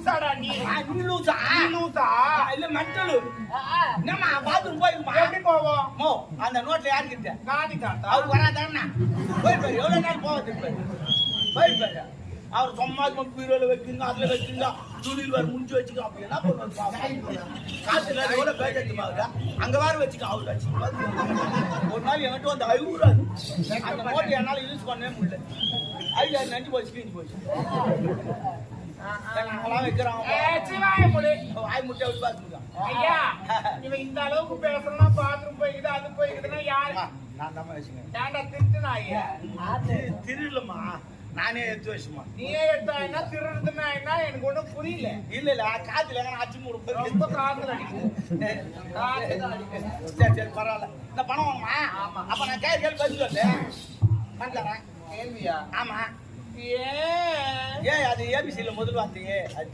லூசாடா நீ? நீ லூசா நீ லூசா இல்ல மென்டலு என்னம்மா பாத்ரூம் போயிருமா எப்படி போவோம் மோ அந்த நோட்ல யாருக்கு இருக்கு காத்தா அவர் வராதானே? போயிருப்பாரு எவ்வளவு நாள் போக போயிருப்பாரு அவர் சும்மா பீரோல வைக்கீங்க அதுல வைக்கீங்க. துணியில் முடிஞ்சு வச்சுக்க அப்படி என்ன பண்ணுவாரு பாவம். காசுல எவ்வளவு பேஜெட்டுமாவுதா அங்க வேற வச்சுக்க அவர் வச்சு ஒரு நாள் என்கிட்ட வந்து அழுகுறாரு. அந்த நோட்டை என்னால யூஸ் பண்ணவே முடியல. ஐயா நஞ்சு போச்சு கீஞ்சு போச்சு. நாங்களாம் வைக்கிறோம். வாய் முட்டை விட்டு ஐயா இவன் இந்த அளவுக்கு பேசணும்னா பாத்ரூம் போய்க்குது அது போய்க்குதுன்னா யாரு? நான் தான் வச்சுங்க ஏன்டா திருட்டுனா ஐயா? திருடலம்மா. நானே எடுத்து வச்சுமா நீயே எடுத்தாயினா திருடுதுன்னா என்ன? எனக்கு ஒண்ணும் புரியல. இல்ல இல்ல காத்துல அச்சு மூணு ரொம்ப காத்துல அடிக்குது. காத்துல தான் அடிக்குது. சரி சரி பரவாயில்ல. இந்த பணம் வேணுமா ஆமா. அப்ப நான் கேள்வி கேள்வி பதில் கேள்வியா? ஆமா. ஏன் ஏன் அது ஏபிசில முதல் வார்த்தையே. அது